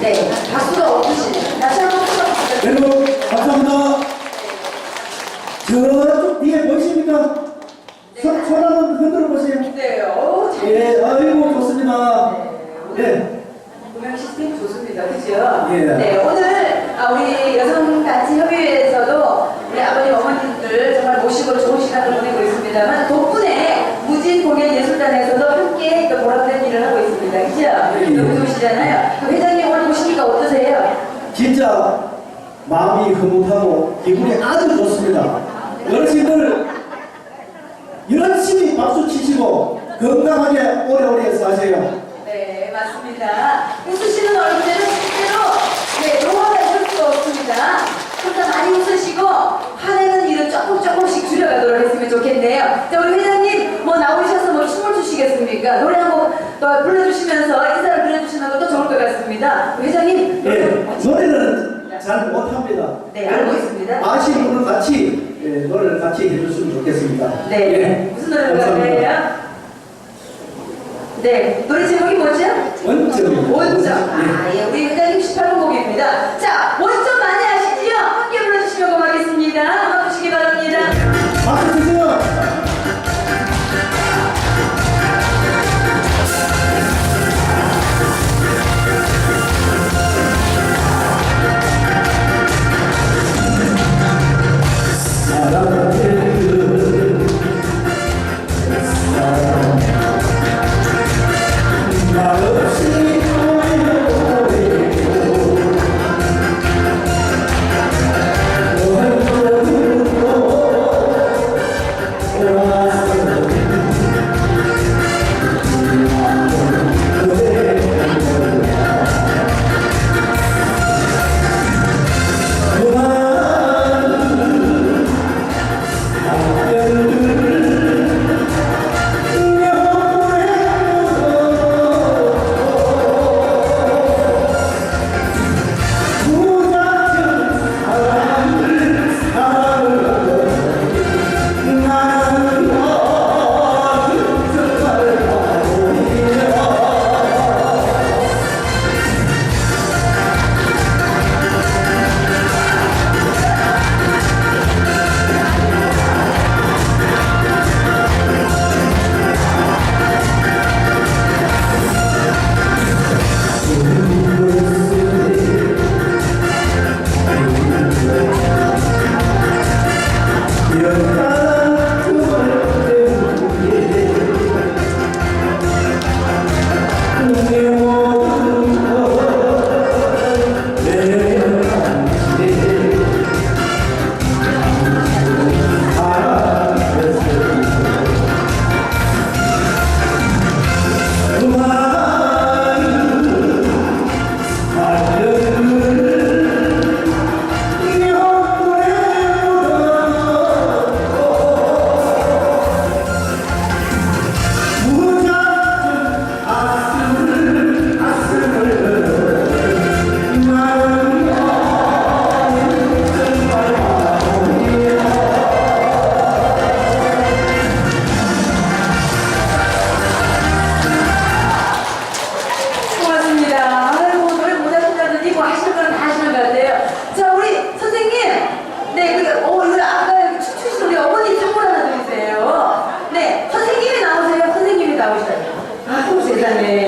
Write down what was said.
네, 박수가 없으시네. 다시 한번 부탁드립니다. 여러분 감사합니다. 저쪽 뒤에 보이십니까? 손, 손 한번 흔들어 보세요. 네, 오, 잘. 예, 아이고 좋습니다. 예, 조명 시스템 좋습니다. 그죠? 예. 네, 오늘 아, 우리 여성단체 협의회에서도 우리 아버님, 어머님들 정말 모시고 좋은 시간을 보내고 있습니다만 덕분에 무진 공연 예술단에서도 함께 또 보람된 일을 하고 있습니다. 그죠? 예. 너무 좋으시잖아요. 그 회장님 오늘 보시니까 어떠세요? 진짜 마음이 흐뭇하고 기분이 아주 좋습니다. 어르신들 열심히 박수 치시고 건강하게 오래오래 사세요. 네, 맞습니다. 웃으시는 얼굴에는 실제로 네, 노화가 있을 수가 없습니다. 항상 많이 웃으시고 화내는 일은 조금 조금씩 줄여가도록 했으면 좋겠네요. 자, 우리 회장님 뭐 나오셔서 주시겠습니까? 노래 한곡 불러주시면서 인사를 드려주시는 것도 좋을 것 같습니다. 회장님. 네, 노래는 잘 못합니다. 네, 알고 있습니다. 아시는 분은 같이 네, 노래를 같이 해줬으면 좋겠습니다. 네, 네. 예, 무슨 노래를 할까요? 네, 노래 제목이 뭐죠? 원점. 원점. 아, 예, 우리 회장님 18번 de